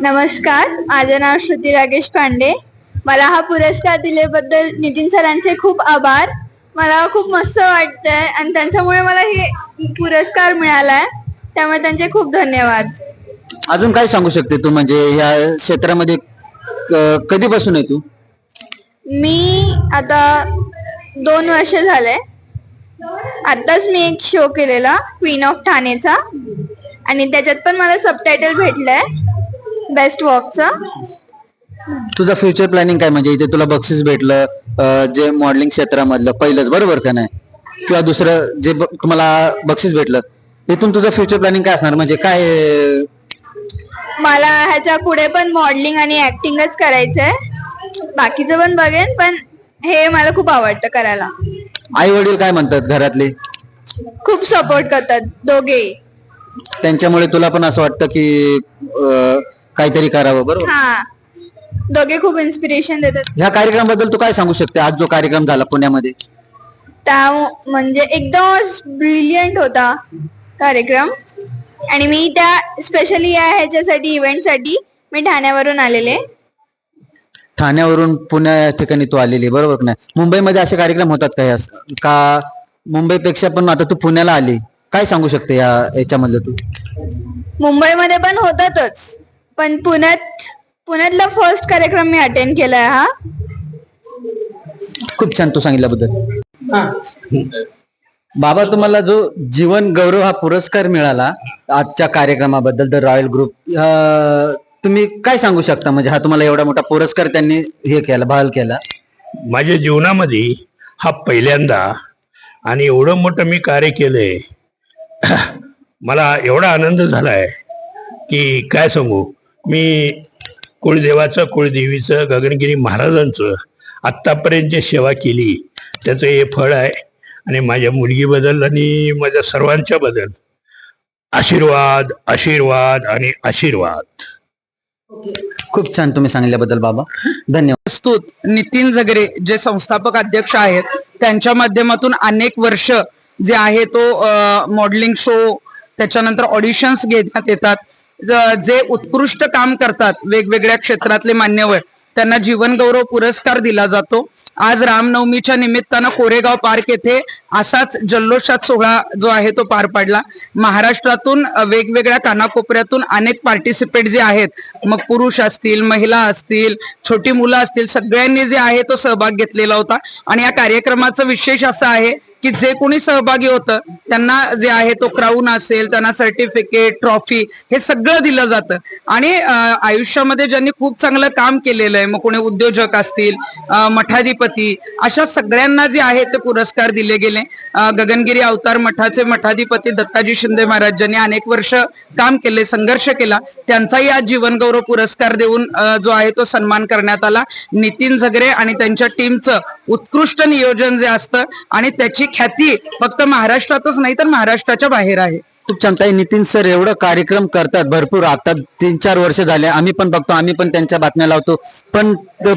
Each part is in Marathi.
नमस्कार माझं नाव श्रुती राकेश पांडे. मला हा पुरस्कार दिल्याबद्दल नितीन सरांचे खूप आभार. मला खूप मस्त वाटतंय आणि त्यांच्यामुळे मला हे पुरस्कार मिळालाय. त्यामुळे त्यांचे खूप धन्यवाद. अजून काय सांगू शकते तू? म्हणजे या क्षेत्रामध्ये कधीपासून आहे तू? मी आता दोन वर्ष झाले. आताच मी एक शो केलेला क्वीन ऑफ ठाणेचा आणि त्याच्यात पण मला सबटायटल भेटलंय. बेस्ट वॉकचं तुझं फ्युचर प्लॅनिंग काय? म्हणजे इथे तुला बक्षीस भेटलं अं, जे मॉडेलिंग क्षेत्रामधलं पहिलंच बरोबर का नाही? किंवा दुसरं जे ब- तुम्हाला बक्षीस भेटलं इथून तुझं फ्युचर प्लॅनिंग काय असणार? म्हणजे काय अं, मला ह्याच्या पुढे पण मॉडेलिंग आणि ऍक्टिंगच करायचंय. बाकीचं पण बघेन पण हे मला खूप आवडतं करायला. आई वडील काय म्हणतात घरातले? खूप सपोर्ट करतात दोघेही. त्यांच्यामुळे तुला पण असं वाटतं की अं, काहीतरी करावं बरोबर? हा. दोघे खूप इन्स्पिरेशन देतात. ह्या कार्यक्रमाबद्दल तू काय सांगू शकते? आज जो कार्यक्रम झाला पुण्यामध्ये. त्या म्हणजे एकदम ब्रिलियंट होता कार्यक्रम. आणि मी त्या स्पेशली या ह्याच्यासाठी इव्हेंटसाठी मी ठाण्यावरून आलेले. ठाण्यावरून पुण्या या ठिकाणी तू आलेली बरोबर का नाही? मुंबईमध्ये असे कार्यक्रम होतात का? या का मुंबईपेक्षा पण आता तू पुण्याला आली? काय सांगू शकते या याच्यामधलं तू? मुंबईमध्ये पण होतातच. पण पुण्यात पुण्यातला फर्स्ट कार्यक्रम मी अटेंड केलाय हा. खूप छान तू सांगितल्याबद्दल. बाबा तुम्हाला जो जीवन गौरव हा पुरस्कार मिळाला आजच्या कार्यक्रमाबद्दल द रॉयल ग्रुप तुम्ही काय सांगू शकता? म्हणजे हा तुम्हाला एवढा मोठा पुरस्कार त्यांनी हे केला बहाल केला. माझ्या जीवनामध्ये हा पहिल्यांदा आणि एवढं मोठं मी कार्य केलंय मला एवढा आनंद झालाय की काय सांगू? मी कुळदेवाचं कुळदेवीचं गगनगिरी महाराजांचं आत्तापर्यंत जे सेवा केली त्याचं हे फळ आहे. आणि माझ्या मुलगीबद्दल आणि माझ्या सर्वांच्या बद्दल आशीर्वाद आशीर्वाद आणि आशीर्वाद. खूप छान तुम्ही सांगितल्याबद्दल बाबा. धन्यवाद. प्रस्तुत नितीन जगरे जे संस्थापक अध्यक्ष आहेत त्यांच्या माध्यमातून अनेक वर्ष जे आहे तो मॉडेलिंग शो त्याच्यानंतर ऑडिशन्स घेण्यात येतात. जे उत्कृष्ट काम करतात वेगवेगळ्या क्षेत्रातले मान्यवर त्यांना जीवनगौरव पुरस्कार दिला जातो. आज रामनवमीच्या निमित्तानं कोरेगाव पार्क येथे असाच जल्लोषात सोहळा जो आहे तो पार पडला. महाराष्ट्रातून वेगवेगळ्या कानाकोपऱ्यातून अनेक पार्टिसिपेट जे आहेत मग पुरुष असतील महिला असतील छोटी मुलं असतील सगळ्यांनी जे आहे तो सहभाग घेतलेला होता. आणि या कार्यक्रमाचं विशेष असं आहे की जे कोणी सहभागी होतं त्यांना जे आहे तो क्राऊन असेल त्यांना सर्टिफिकेट ट्रॉफी हे सगळं दिलं जातं. आणि आयुष्यामध्ये ज्यांनी खूप चांगलं काम केलेलं आहे मग कोणी उद्योजक असतील मठाधिपती अशा सगळ्यांना जे आहे ते पुरस्कार दिले गेले. गगनगिरी अवतार मठाचे मठाधिपती दत्ताजी शिंदे महाराज ज्यांनी अनेक वर्ष काम केले संघर्ष केला त्यांचाही आज जीवनगौरव पुरस्कार देऊन जो आहे तो सन्मान करण्यात आला. नितीन झगरे आणि त्यांच्या टीमचं उत्कृष्ट नियोजन जे असतं आणि त्याची ख्याती फक्त महाराष्ट्रातच नाही तर महाराष्ट्राच्या बाहेर आहे. खूप छान ताई नितीन सर एवढं कार्यक्रम करतात भरपूर. आता तीन चार वर्ष झाले आम्ही पण बघतो आम्ही पण त्यांच्या बातम्या लावतो. पण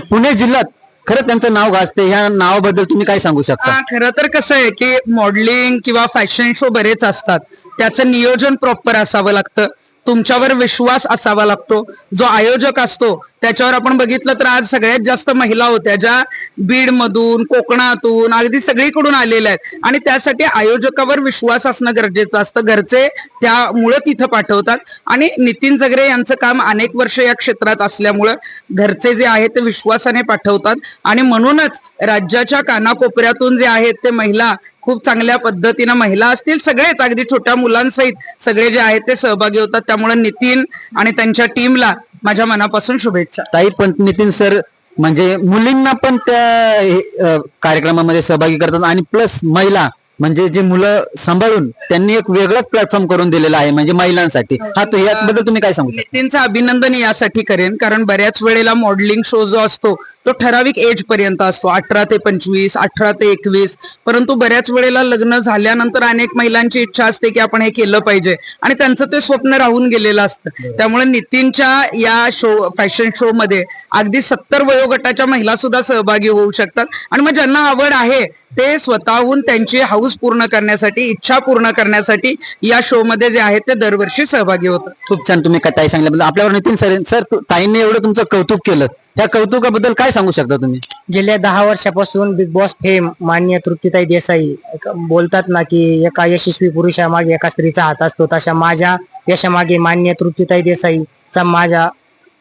पुणे जिल्ह्यात खरं त्यांचं नाव गाजते ह्या नावाबद्दल तुम्ही काय सांगू शकता? हा, खरं तर कसं आहे की मॉडेलिंग किंवा फॅशन शो बरेच असतात. त्याचं नियोजन प्रॉपर असावं लागतं. तुमच्यावर विश्वास असावा लागतो. जो आयोजक असतो त्याच्यावर आपण बघितलं तर आज सगळ्यात जास्त महिला होत्या ज्या बीडमधून कोकणातून अगदी सगळीकडून आलेल्या आहेत. आणि त्यासाठी आयोजकावर विश्वास असणं गरजेचं असतं. घरचे त्यामुळं तिथं पाठवतात. आणि नितीन जगरे यांचं काम अनेक वर्ष या क्षेत्रात असल्यामुळं घरचे जे आहे ते विश्वासाने पाठवतात. आणि म्हणूनच राज्याच्या कानाकोपऱ्यातून जे आहेत ते महिला खूप चांगल्या पद्धतीनं महिला असतील सगळेच अगदी छोट्या मुलांसहित सगळे जे आहेत ते सहभागी होतात. त्यामुळे नितीन आणि त्यांच्या टीमला माझ्या मनापासून शुभेच्छा. ताई पण नितीन सर म्हणजे मुलींना पण त्या कार्यक्रमामध्ये सहभागी करतात आणि प्लस महिला म्हणजे जे मुलं सांभाळून त्यांनी एक वेगळाच प्लॅटफॉर्म करून दिलेला आहे म्हणजे महिलांसाठी. हा तो याबद्दल तुम्ही काय सांगू? नितीनचं अभिनंदन यासाठी करेन कारण बऱ्याच वेळेला मॉडेलिंग शो जो असतो तो ठराविक एज पर्यंत असतो अठरा ते पंचवीस अठरा ते एकवीस. परंतु बऱ्याच वेळेला लग्न झाल्यानंतर अनेक महिलांची इच्छा असते की आपण हे केलं पाहिजे. आणि त्यांचं ते स्वप्न राहून गेलेलं असतं. त्यामुळे नितीनच्या या शो फॅशन शो मध्ये अगदी सत्तर वयोगटाच्या महिला सुद्धा सहभागी होऊ शकतात. आणि मग ज्यांना आवड आहे ते स्वतःहून त्यांची हाऊस हौस पूर्ण करण्यासाठी इच्छा पूर्ण करण्यासाठी या शो मध्ये जे आहेत ते दरवर्षी सहभागी होतात. खूप छान तुम्ही काय ताई सांगितल्याबद्दल. आपल्यावर नितीन सर सर ताईंनी एवढं तुमचं कौतुक केलं. त्या कौतुकाबद्दल काय सांगू शकता तुम्ही? गेल्या दहा वर्षापासून बिग बॉस फेम मान्य तृप्तीताई देसाई बोलतात ना की एका यशस्वी पुरुषामागे एका स्त्रीचा हात असतो तशा माझ्या यशामागे मान्य तृप्तीताई देसाईचा माझ्या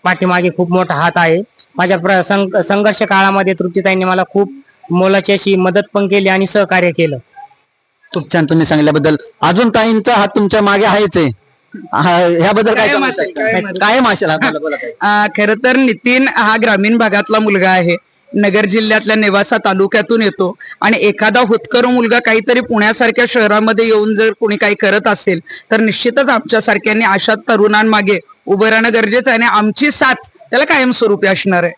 पाठीमागे खूप मोठा हात आहे. माझ्या संघर्ष काळामध्ये तृप्तीताईंनी मला खूप मोलाची अशी मदत पण केली आणि सहकार्य केलं. खूप छान तुम्ही सांगितल्याबद्दल. अजून ताईंचा हात तुमच्या मागे आहेच आहे. ह्याबद्दल काय कायम सांगू असेल, शकता? कायम असेल. कायम असेल बोला, बोला ताई. खर तर नितीन हा ग्रामीण भागातला मुलगा आहे. नगर जिल्ह्यातल्या नेवासा तालुक्यातून येतो. आणि एखादा होतकरू मुलगा काहीतरी पुण्यासारख्या शहरामध्ये येऊन जर कोणी काही करत असेल तर निश्चितच आमच्यासारख्यांनी अशा तरुणांमागे उभं राहणं गरजेचं आहे आणि आमची साथ त्याला कायमस्वरूपी असणार आहे.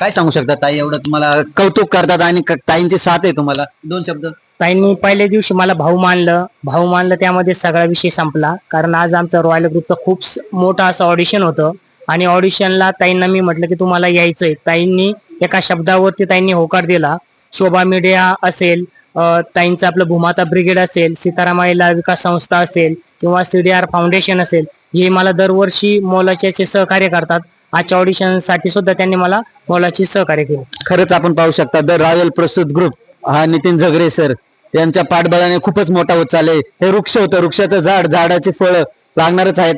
काय सांगू शकता ताई? एवढं तुम्हाला कौतुक करतात आणि क- ताईंची साथ आहे तुम्हाला. दोन शब्द. ताईंनी पहिल्या दिवशी मला भाऊ मानलं. भाऊ मानलं त्यामध्ये सगळा विषय संपला. कारण आज आमचं रॉयल ग्रुपचं खूप मोठं असं ऑडिशन होतं. आणि ऑडिशनला ताईंना मी म्हटलं की तुम्हाला यायचंय. ताईंनी एका शब्दावरती ताईंनी होकार दिला. शोभा मीडिया असेल ताईंचं आपलं भूमाता ब्रिगेड असेल सीतारामाईला विकास संस्था असेल किंवा सीडीआर फाउंडेशन असेल हे मला दरवर्षी मोलाचे सहकार्य करतात. आजच्या ऑडिशनसाठी सुद्धा त्यांनी मला मोलाची सहकार्य केलं. खरंच आपण पाहू शकता द रॉयल प्रस्तुत ग्रुप हा नितीन झगरे सर. यांच्या पाठबळाने खूपच मोठा होत चालले हे वृक्ष होतं. वृक्षाचं झाड झाडाची फळं लागणारच आहेत.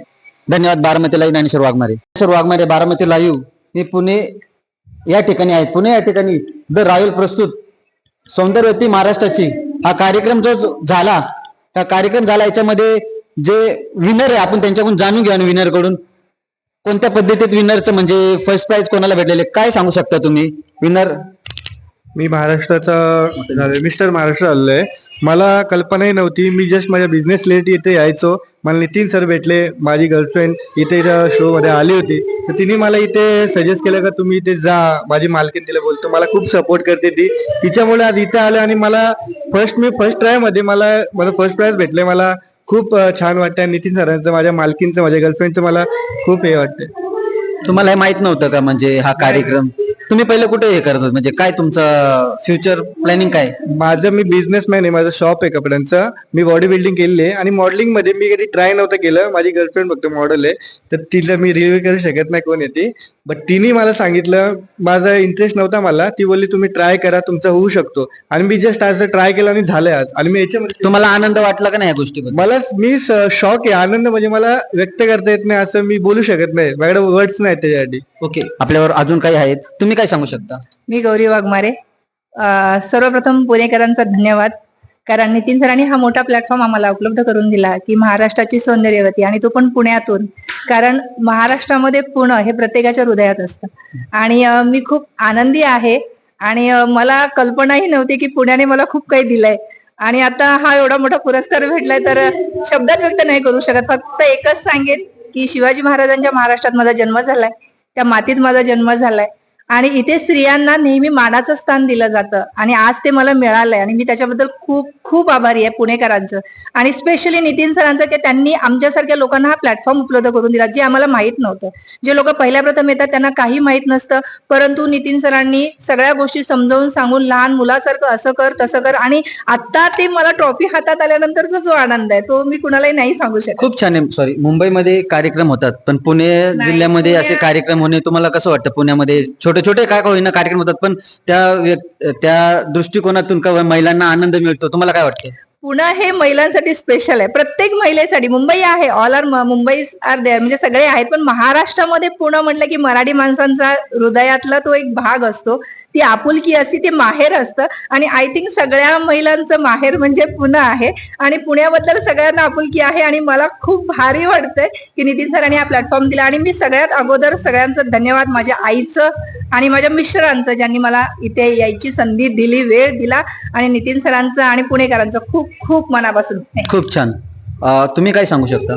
धन्यवाद बारामती लाईव्ह ज्ञानेश्वर वाघमारे. ज्ञानेश्वर वाघमारे बारामती लाईव्ह हे पुणे या ठिकाणी आहेत. पुणे या ठिकाणी द रॉयल प्रस्तुत. सौंदर्यवती महाराष्ट्राची. हा कार्यक्रम जो जो झाला हा कार्यक्रम झाला याच्यामध्ये जे विनर आहे आपण त्यांच्याकडून जाणून घ्या विनरकडून. कोणत्या पद्धतीत विनरचं म्हणजे फर्स्ट प्राइज कोणाला भेटलेले काय सांगू शकता तुम्ही? विनर मी महाराष्ट्राचा मिस्टर महाराष्ट्र आलेलो आहे मला कल्पनाही नव्हती. मी जस्ट माझ्या बिझनेस रिलेटेड इथे यायचो. मला नितीन सर भेटले माझी गर्लफ्रेंड इथे शो मध्ये आली होती. तर तिने मला इथे सजेस्ट केलं का तुम्ही इथे जा. माझी मालकीन तिला बोलतो. मला खूप सपोर्ट करते ती. तिच्यामुळे आज इथे आलं आणि मला फर्स्ट मी फर्स्ट ट्रायमध्ये मला मला फर्स्ट प्राईज भेटले. मला खूप छान वाटतं नितीन सरांचं माझ्या मालकीनचं माझ्या गर्लफ्रेंडचं मला खूप हे वाटतं तुम्हाला हे माहीत नव्हतं का म्हणजे हा कार्यक्रम? तुम्ही पहिले कुठे हे करत होते म्हणजे काय तुमचं फ्युचर प्लॅनिंग काय? माझं मी बिझनेसमॅन आहे माझं शॉप आहे कपड्यांचं. मी बॉडी बिल्डिंग केलेली आहे आणि मॉडेलिंगमध्ये मी कधी ट्राय नव्हतं केलं. माझी गर्लफ्रेंड फक्त मॉडेल आहे. तर तिला मी रिव्ह्यू करू शकत नाही कोण येते बट तिने मला सांगितलं माझा इंटरेस्ट नव्हता मला. ती बोलली तुम्ही ट्राय करा तुमचा होऊ शकतो. आणि मी जस्ट आज ट्राय केलं आणि झालंय आज. आणि मी याच्यामध्ये तुम्हाला आनंद वाटला का नाही या गोष्टीबद्दल? मला मी शॉक आहे. आनंद म्हणजे मला व्यक्त करता येत नाही असं मी बोलू शकत नाही. माझ्याकडे वर्ड्स नाही त्याच्यासाठी. ओके आपल्यावर अजून काही आहेत. तुम्ही काय सांगू शकता? मी गौरी वाघमारे. सर्वप्रथम पुणेकरांचा धन्यवाद. कारण नितीन सरांनी हा मोठा प्लॅटफॉर्म आम्हाला उपलब्ध करून दिला की महाराष्ट्राची सौंदर्यवती आणि तो पण पुण्यातून. कारण महाराष्ट्रामध्ये पुणे हे प्रत्येकाच्या हृदयात असतं. आणि मी खूप आनंदी आहे. आणि मला कल्पनाही नव्हती की पुण्याने मला खूप काही दिलंय. आणि आता हा एवढा मोठा पुरस्कार भेटलाय तर शब्दात व्यक्त नाही करू शकत. फक्त एकच सांगेन की शिवाजी महाराजांच्या महाराष्ट्रात माझा जन्म झालाय. त्या मातीत माझा जन्म झालाय. आणि इथे स्त्रियांना नेहमी मानाचं स्थान दिलं जातं. आणि आज ते मला मिळालंय. आणि मी त्याच्याबद्दल खूप खूप आभारी आहे पुणेकरांचं. आणि स्पेशली नितीन सरांचं की त्यांनी आमच्यासारख्या लोकांना हा प्लॅटफॉर्म उपलब्ध करून दिला जे आम्हाला माहीत नव्हतं. जे लोक पहिल्या प्रथम येतात त्यांना काही माहीत नसतं. परंतु नितीन सरांनी सगळ्या गोष्टी समजावून सांगून लहान मुलासारखं असं कर तसं कर. आणि आता ते मला ट्रॉफी हातात आल्यानंतरचा जो आनंद आहे तो मी कुणालाही नाही सांगू शकत. खूप छान आहे. सॉरी मुंबईमध्ये कार्यक्रम होतात पण पुणे जिल्ह्यामध्ये असे कार्यक्रम होणे तुम्हाला कसं वाटतं? पुण्यामध्ये छोटे छोटे काय का होईना कार्यक्रम होतात पण त्या त्या दृष्टिकोनातून का महिलांना आनंद मिळतो तुम्हाला काय वाटतं पुणे हे महिलांसाठी स्पेशल आहे. प्रत्येक महिलेसाठी मुंबई आहे all are Mumbai are there म्हणजे सगळे आहेत पण महाराष्ट्रामध्ये पुणे म्हटलं की मराठी माणसांचा हृदयातला तो एक भाग असतो. ती आपुलकी असती ते माहेर असतं आणि आय थिंक सगळ्या महिलांचं माहेर म्हणजे पुणे आहे. आणि पुण्याबद्दल सगळ्यांना आपुलकी आहे आणि मला खूप भारी वाटतंय की नितीन सरांनी हा प्लॅटफॉर्म दिला. आणि मी सगळ्यात अगोदर सगळ्यांचं धन्यवाद. माझ्या आईचं आणि माझ्या मिस्टरांचं ज्यांनी मला इथे यायची संधी दिली वेळ दिला आणि नितीन सरांचं आणि पुणेकरांचं खूप खूप मनापासून. खूप छान. अं, तुम्ही काय सांगू शकता?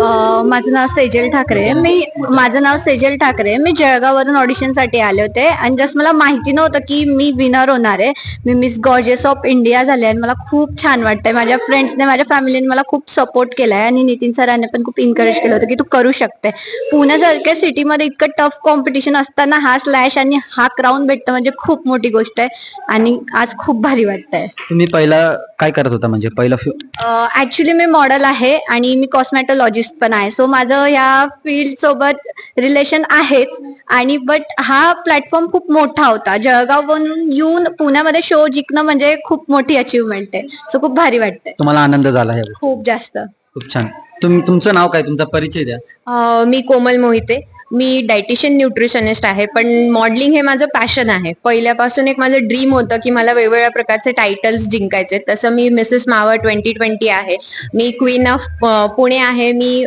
माझं नाव सेजल ठाकरे. मी माझं नाव सेजल ठाकरे. मी जळगाववरून ऑडिशनसाठी आले होते. आणि जस्ट मला माहिती नव्हतं की मी विनर होणार आहे. मी मिस गॉर्जेस ऑफ इंडिया झाले आणि मला खूप छान वाटतंय. माझ्या फ्रेंड्सने माझ्या फॅमिलीने मला खूप सपोर्ट केलाय. आणि नितीन सरांनी पण खूप इन्करेज केलं होतं की तू करू शकते. पुण्यासारख्या सिटीमध्ये इतकं टफ कॉम्पिटिशन असताना हा स्लॅश आणि हा क्राऊन भेटतं म्हणजे खूप मोठी गोष्ट आहे. आणि आज खूप भारी वाटतंय. तुम्ही पहिला काय करत होता? म्हणजे पहिला ऍक्च्युली मी मॉडेल आहे आणि मी कॉस्मॅटोलॉजिस्ट पण आहे. सो माझं या फील्ड सोबत रिलेशन आहेच. आणि बट हा प्लॅटफॉर्म खूप मोठा होता. जळगाववरून येऊन पुण्यामध्ये शो जिंकणं म्हणजे खूप मोठी अचिव्हमेंट आहे. सो खूप भारी वाटतंय. तुम्हाला आनंद झाला आहे खूप जास्त. खूप छान. तुम तुमचं नाव काय? तुमचा परिचय द्या. अ, मी कोमल मोहिते. मी डायटिशियन न्यूट्रिशनिस्ट आहे पण मॉडेलिंग हे माझं पॅशन आहे. पहिल्यापासून एक माझं ड्रीम होतं की मला वेगवेगळ्या प्रकारचे टायटल्स जिंकायचे. तसं मी मिसेस मावर ट्वेंटी ट्वेंटी आहे. मी क्वीन ऑफ पुणे आहे. मी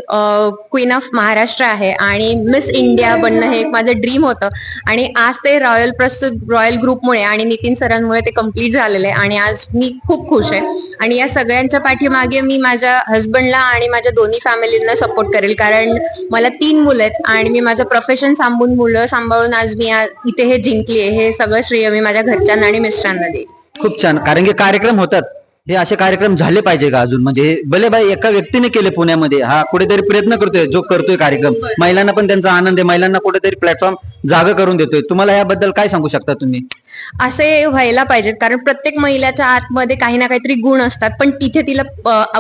क्वीन ऑफ महाराष्ट्र आहे. आणि मिस इंडिया बनणं हे एक माझं ड्रीम होतं. आणि आज ते रॉयल प्रस्तुत रॉयल ग्रुपमुळे आणि नितीन सरांमुळे ते कंप्लीट झालेलं आहे. आणि आज मी खूप खुश आहे. आणि या सगळ्यांच्या पाठीमागे मी माझ्या हस्बंडला आणि माझ्या दोन्ही फॅमिलींना सपोर्ट करेल. कारण मला तीन मुलं आहेत आणि मी माझं प्रोफेशन सांभाळून मुलं सांभाळून आज मी आ- इथे हे जिंकली हे सगळं श्रेय मी माझ्या घरच्यांना आणि मिस्टरांना देईल खूप छान. कारण की कार्यक्रम होतात. हे असे कार्यक्रम झाले पाहिजे का अजून? म्हणजे हे भले बाई एका व्यक्तीने केले पुण्यामध्ये हा कुठेतरी प्रयत्न करतोय जो करतोय कार्यक्रम. महिलांना पण त्यांचा आनंद आहे. महिलांना कुठेतरी प्लॅटफॉर्म जागा करून देतोय. तुम्हाला याबद्दल काय सांगू शकता तुम्ही? असे व्हायला पाहिजेत. कारण प्रत्येक महिलाच्या आतमध्ये काही ना काहीतरी गुण असतात. पण तिथे तिला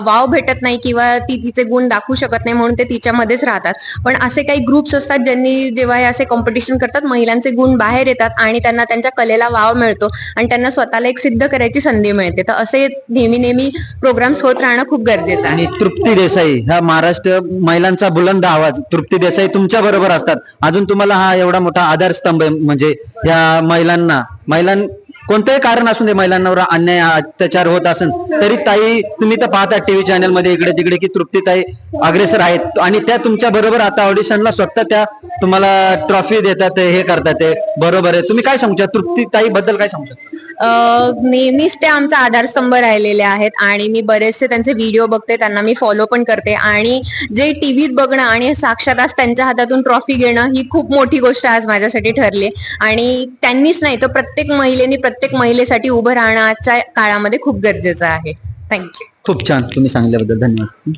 वाव भेटत नाही किंवा ती तिचे गुण दाखवू शकत नाही म्हणून ते तिच्यामध्येच राहतात. पण असे काही ग्रुप्स असतात ज्यांनी जेव्हा हे असे कॉम्पिटिशन करतात महिलांचे गुण बाहेर येतात आणि त्यांना त्यांच्या कलेला वाव मिळतो आणि त्यांना स्वतःला एक सिद्ध करायची संधी मिळते. तर असे नेहमी नेहमी प्रोग्राम्स होत राहणं खूप गरजेचं आहे. तृप्ती देसाई हा महाराष्ट्र महिलांचा बुलंद आवाज. तृप्ती देसाई तुमच्या बरोबर असतात. अजून तुम्हाला हा एवढा मोठा आधारस्तंभ आहे म्हणजे या महिलांना. महिलां कोणतंही कारण असून दे महिलांवर अन्याय अत्याचार होत असेल तरी ताई तुम्ही तर पाहता टीव्ही चॅनलमध्ये इकडे तिकडे की तृप्ती ताई अग्रेसर आहेत. आणि त्या तुमच्या बरोबर आता ऑडिशनला स्वतः त्या तुम्हाला ट्रॉफी देतात हे करतात बरोबर आहे. तुम्ही काय सांगू शकता? तृप्ती ताई बद्दल काय सांगू शकता? नेहमीच ते आमचा आधारस्तंभ राहिलेले आहेत आणि मी बरेचसे त्यांचे व्हिडिओ बघते त्यांना मी फॉलो पण करते. आणि जे टीव्हीत बघणं आणि साक्षात आज त्यांच्या हातातून ट्रॉफी घेणं ही खूप मोठी गोष्ट आज माझ्यासाठी ठरली. आणि त्यांनीच नाही तर प्रत्येक महिलेने प्रत्येक महिलेसाठी उभं राहण्याच्या काळामध्ये खूप गरजेचं आहे. थँक्यू खूप छान. तुम्ही सांगितल्याबद्दल धन्यवाद.